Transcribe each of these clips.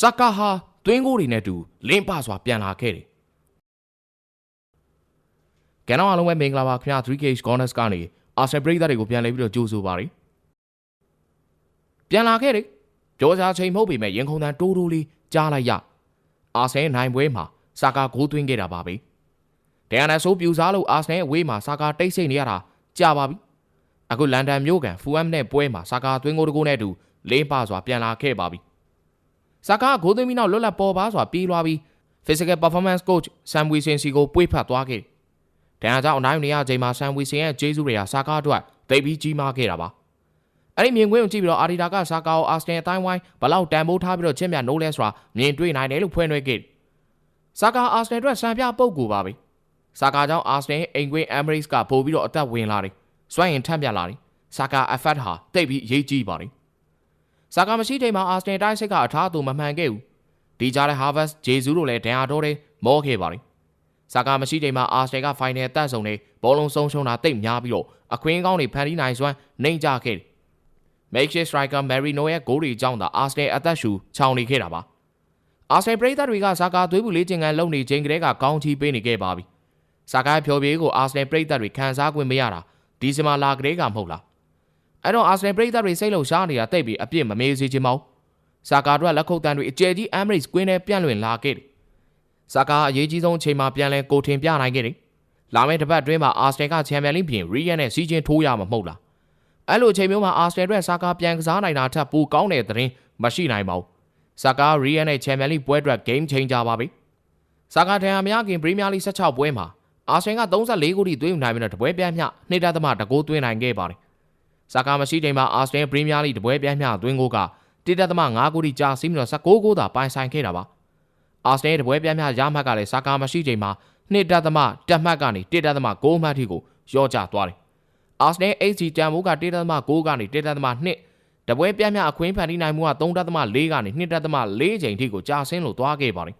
ဆာကာဟာသွင်းကိုတွေနဲ့တူလင်းပစွာပြန်လာခဲ့တယ်ကဲတော့အားလုံးပဲမင်္ဂလာပါခင်ဗျာ 3K Corners ကနေအာဆယ်ပရိသတ်တွေကိုပြန်လဲပြီးတော့ကြိုးဆိုပါရစေပြန်လာခဲ့တယ်ကြောစားချိန်မဟုတ်ပေမဲ့ရင်ခုန်တန်တိုးတိုးလေးကြားလိုက်ရအာဆယ်နိုင်ပွဲမှာဆာကာဂိုးသွင်းခဲ့တာပါပဲဒန်အန်ဆိုးပြူစားလို့အာဆယ်အဝေးမှာဆာကာတိတ်ဆိတ်နေရတာကြာပါပြီအခုလန်ဒန်မြို့ကန်ဖူအမ်နဲ့ပွဲမှာဆာကာသွင်းကိုတကူနဲ့အတူလင်းပစွာပြန်လာခဲ့ပါပြီ ဆာကာကဂိုးသွင်းပြီးနောက်လွတ်လပ်ပေါ်ပါစွာပြေးလွှားပြီး physical performance coach Sam Wilson စီကိုပွေ့ဖတ်သွားခဲ့။တန်အားကြောင့်အနိုင်နေရချိန်မှာ Sam Wilson ရဲ့ဂျေဇူးတွေကဆာကာအတွက်သိပ်ပြီးကြီးမားခဲ့တာပါ။အဲ့ဒီမြင်ကွင်းကိုကြည့်ပြီးတော့အာဒီတာကဆာကာကိုအာစနယ်အတိုင်းဝိုင်းဘလောက်တန်ဖိုးထားပြီးတော့ချင်းမြတ် no less ဆိုတာမြင်တွေ့နိုင်တယ်လို့ဖွင့်ရွှဲခဲ့။ဆာကာအာစနယ်အတွက်စံပြပုတ်ကူပါပဲ။ဆာကာကြောင့်အာစနယ်အိမ်ကွင်း Emirates ကပို့ပြီးတော့အသက်ဝင်လာတယ်။စွန့်ရင်ထက်မြက်လာတယ်။ဆာကာ effort ဟာတိတ်ပြီးအရေးကြီးပါတယ်။ ဆာကာမရှိချိန်မှာအာစနယ်တိုင်းစိတ်ကအထားအသူမမှန်ခဲ့ဘူးဒီကြားတဲ့ Harvest ဂျေဇူးတို့လည်းဒန်ယာတော်တွေမောခဲ့ပါတယ်ဆာကာမရှိချိန်မှာအာစနယ်ကဖိုင်နယ်တက်ဆုံနေဘောလုံးဆုံးရှုံးတာတိတ်များပြီးတော့အခွင့်ကောင်းတွေဖန်တီးနိုင်စွမ်းနှိမ့်ကြခဲ့တယ် Makeshift striker Marino ရဲ့ဂိုးတွေကြောင့်သာအာစနယ်အသက်ရှူချောင်နေခဲ့တာပါအာစနယ်ပရိသတ်တွေကဆာကာသွေးပူလေးကျင်ကန်လုံနေချိန်ကလေးကကောင်းချီးပေးနေခဲ့ပါပြီဆာကာရဲ့ဖြော်ပြေးကိုအာစနယ်ပရိသတ်တွေခံစား권မရတာဒီဇင်ဘာလာကလေးကမဟုတ်လား အဲ့တော့အာဆနယ်ပရိသတ်တွေစိတ်လုံရှားနေတာတိတ်ပြီးအပြစ်မမေးစေချင်ပါဘူး။ဆာကာတို့ကလက်ခုပ်တန်းတွေအကျယ်ကြီး Emirates ကွင်းထဲပြန့်လွင်လာခဲ့တယ်။ဆာကာအရေးကြီးဆုံးအချိန်မှာပြန်လဲကိုထင်ပြနိုင်ခဲ့တယ်။လာမယ့်တစ်ပတ်အတွင်းမှာအာဆနယ်ကချန်ပီယံလိပြင်ရီယန်နဲ့စီးချင်းထိုးရမှာမဟုတ်လား။အဲ့လိုအချိန်မျိုးမှာအာဆနယ်အတွက်ဆာကာပြန်ကစားနိုင်တာထက်ပိုကောင်းတဲ့သတင်းမရှိနိုင်ပါဘူး။ဆာကာရီယန်နဲ့ချန်ပီယံလိပွဲအတွက် game changer ပါပဲ။ဆာကာထံအများကင်ပရီးမီးယားလိ16ပွဲမှာအာဆနယ်က34ဂိုးထိသွင်းယူနိုင်ပြီးတော့တပွဲပြတ်မျှနှစ်တက်သမတကိုးသွင်းနိုင်ခဲ့ပါတယ်။ ဆာကာမရှိချိန်မှာအာစနယ်ပရီးမီးယားလိတပွဲပြိုင်မျှသွင်းကိုကတိတက်သမ5ဂိုးထိကြာစီးပြီးတော့16ဂိုးသာပိုင်ဆိုင်ခဲ့တာပါအာစနယ်တပွဲပြိုင်မျှရမှတ်ကလည်းဆာကာမရှိချိန်မှာနှစ်တက်သမတက်မှတ်ကနေတစ်တက်သမ6မှတ်ထိကိုရော့ကျသွားတယ်အာစနယ် HG တန်မိုးကတစ်တက်သမ6ကနေတစ်တက်သမ2တပွဲပြိုင်မျှအခွင့်ဖန်တီးနိုင်မှုက3တက်သမ4ကနေ2တက်သမ4ချိန်ထိကိုကြာဆင်းလို့သွားခဲ့ပါတယ်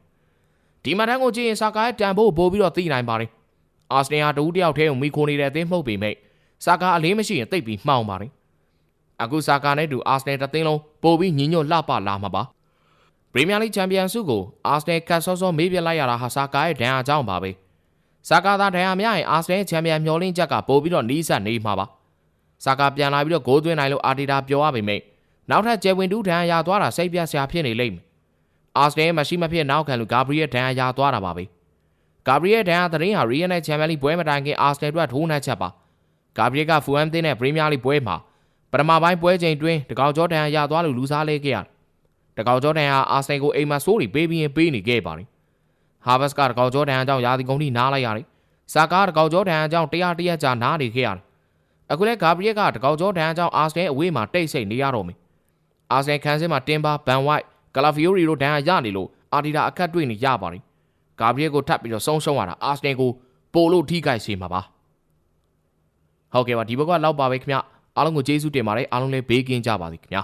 ဒီမှာတန်းကိုကြည့်ရင်ဆာကာရဲ့တန်ဖိုးပို့ပြီးတော့သိနိုင်ပါတယ်အာစနယ်ဟာတူတယောက်တည်းကိုမိခိုနေတဲ့အသင်းမှုတ်ပေမဲ့ ဆာကာအလေးမရှိရင်တိတ်ပြီးမှောင်ပါတယ်။အခုဆာကာနဲ့တူအာဆနယ်တစ်သင်းလုံးပို့ပြီးညီညွတ်လှပလာမှာပါ။ပရီးမီးယားလိချန်ပီယံဆုကိုအာဆနယ်ကတ်ဆော့ဆော့မေးပြလိုက်ရတာဟာဆာကာရဲ့ဒဏ်ရာကြောင့်ပါပဲ။ဆာကာသာဒဏ်ရာများရင်အာဆနယ်ချန်ပီယံမျောလင်းချက်ကပို့ပြီးတော့နီးစပ်နေမှာပါ။ဆာကာပြန်လာပြီးတော့ဂိုးသွင်းနိုင်လို့အာတီတာပြောရပေမဲ့နောက်ထပ်ကျယ်ဝင်တူးဒဏ်ရာရသွားတာစိတ်ပြဆရာဖြစ်နေလိမ့်မယ်။အာဆနယ်မရှိမဖြစ်နောက်ခံလူဂါဘရီယယ်ဒဏ်ရာရသွားတာပါပဲ။ဂါဘရီယယ်ဒဏ်ရာသတင်းဟာရီယန်နဲ့ချန်ပီယံလိပွဲမတိုင်ခင်အာဆနယ်အတွက်ထိုးနှက်ချက်ပါ။ ဂါဘရီယယ်ကဖူအမ်တင်းနဲ့ပရီးမီးယားလိပွဲမှာပထမပိုင်းပွဲချိန်တွင်တကောင်ကျော်တန်ရသွားလို့လူစားလဲခဲ့ရတယ်။တကောင်ကျော်တန်ဟာအာဆနယ်ကိုအိမ်မှာစိုးပြီးပေးပြီးရင်ပေးနေခဲ့ပါတယ်။ဟာဗတ်ကတကောင်ကျော်တန်အကြောင်းရာသီကုန်ထိနားလိုက်ရတယ်။ဆာကာတကောင်ကျော်တန်အကြောင်းတရားတရက်ကြာနားနေခဲ့ရတယ်။အခုလဲဂါဘရီယယ်ကတကောင်ကျော်တန်အကြောင်းအာဆနယ်အဝေးမှာတိတ်ဆိတ်နေရတော့မယ်။အာဆနယ်ခန်းစင်းမှာတင်ပါဘန်ဝိုက်ကလာဖီယိုရီတို့တန်ရနေလို့အာဒီတာအခက်တွေ့နေရပါတယ်။ဂါဘရီယယ်ကိုထပ်ပြီးတော့ဆုံးရှုံးရတာအာဆနယ်ကိုပိုလို့ထိခိုက်စေမှာပါ။ ဟုတ်ကဲ့ပါဒီဘက်ကလောက်ပါပဲခင်ဗျအားလုံးကိုကျေးဇူးတင်ပါတယ်အားလုံးလည်းဘေးကင်းကြပါစေခင်ဗျာ